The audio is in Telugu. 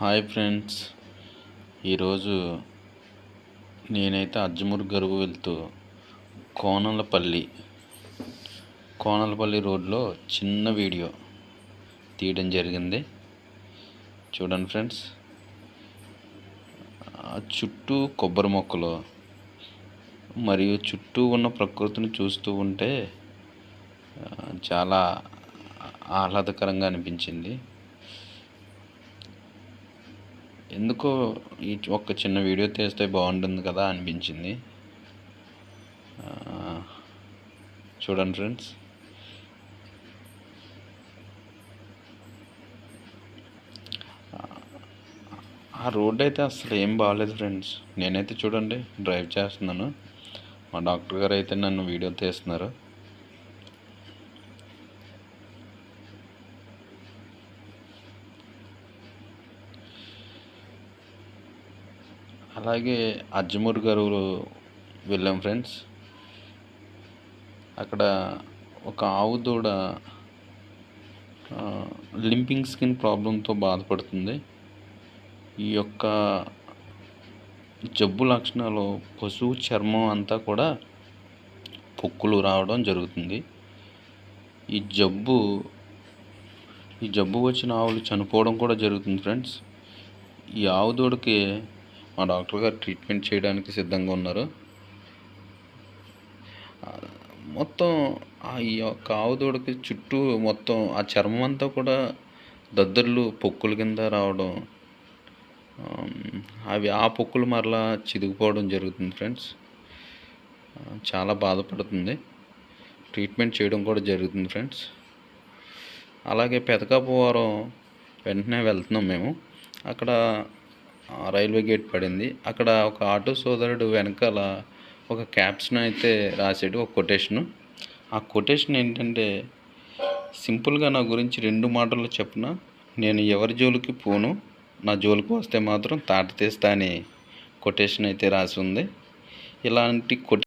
Hi friends. ఈరోజు నేనైతే అజ్జమూరు గరువు వెళ్తూ కోనలపల్లి కోనలపల్లి రోడ్లో చిన్న వీడియో తీయడం జరిగింది. చూడండి ఫ్రెండ్స్. చుట్టూ కొబ్బరి మొక్కలు మరియు చుట్టూ ఉన్న ప్రకృతిని చూస్తూ ఉంటే చాలా ఆహ్లాదకరంగా అనిపించింది. ఎందుకో ఈ ఒక్క చిన్న వీడియో తీస్తే బాగుంటుంది కదా అనిపించింది. చూడండి ఫ్రెండ్స్. ఆ రోడ్ అయితే అసలు ఏం బాగాలేదు ఫ్రెండ్స్. నేనైతే చూడండి డ్రైవ్ చేస్తున్నాను. మా డాక్టర్ గారు అయితే నన్ను వీడియో తీస్తున్నారు. అలాగే అజ్మూర్ గారు వెళ్ళాం ఫ్రెండ్స్. అక్కడ ఒక ఆవు దూడ లింపింగ్ స్కిన్ ప్రాబ్లంతో బాధపడుతుంది. ఈ యొక్క జబ్బు లక్షణాలు పశువు చర్మం అంతా కూడా పొక్కులు రావడం జరుగుతుంది. ఈ జబ్బు ఈ జబ్బు వచ్చిన ఆవులు చనిపోవడం కూడా జరుగుతుంది ఫ్రెండ్స్. ఈ ఆవు దూడకి మా డాక్టర్ గారు ట్రీట్మెంట్ చేయడానికి సిద్ధంగా ఉన్నారు. మొత్తం ఆ ఈ యొక్క ఆవు దూడకి చుట్టూ మొత్తం ఆ చర్మం అంతా కూడా దద్దుర్లు పొక్కుల కింద రావడం అవి ఆ పొక్కులు మరలా చిదిగిపోవడం జరుగుతుంది ఫ్రెండ్స్. చాలా బాధపడుతుంది. ట్రీట్మెంట్ చేయడం కూడా జరుగుతుంది ఫ్రెండ్స్. అలాగే పెదకాపువారం వెంటనే వెళ్తున్నాం మేము. అక్కడ రైల్వే గేట్ పడింది. అక్కడ ఒక ఆటో సోదరుడు వెనకాల ఒక క్యాప్షన్ అయితే రాసాడు ఒక కొటేషను. ఆ కొటేషన్ ఏంటంటే సింపుల్గా నా గురించి రెండు మాటలు చెప్పిన నేను ఎవరి జోలికి పోను నా జోలికి వస్తే మాత్రం తాట తీస్తా అని కొటేషన్ అయితే రాసి ఉంది. ఇలాంటి కొటే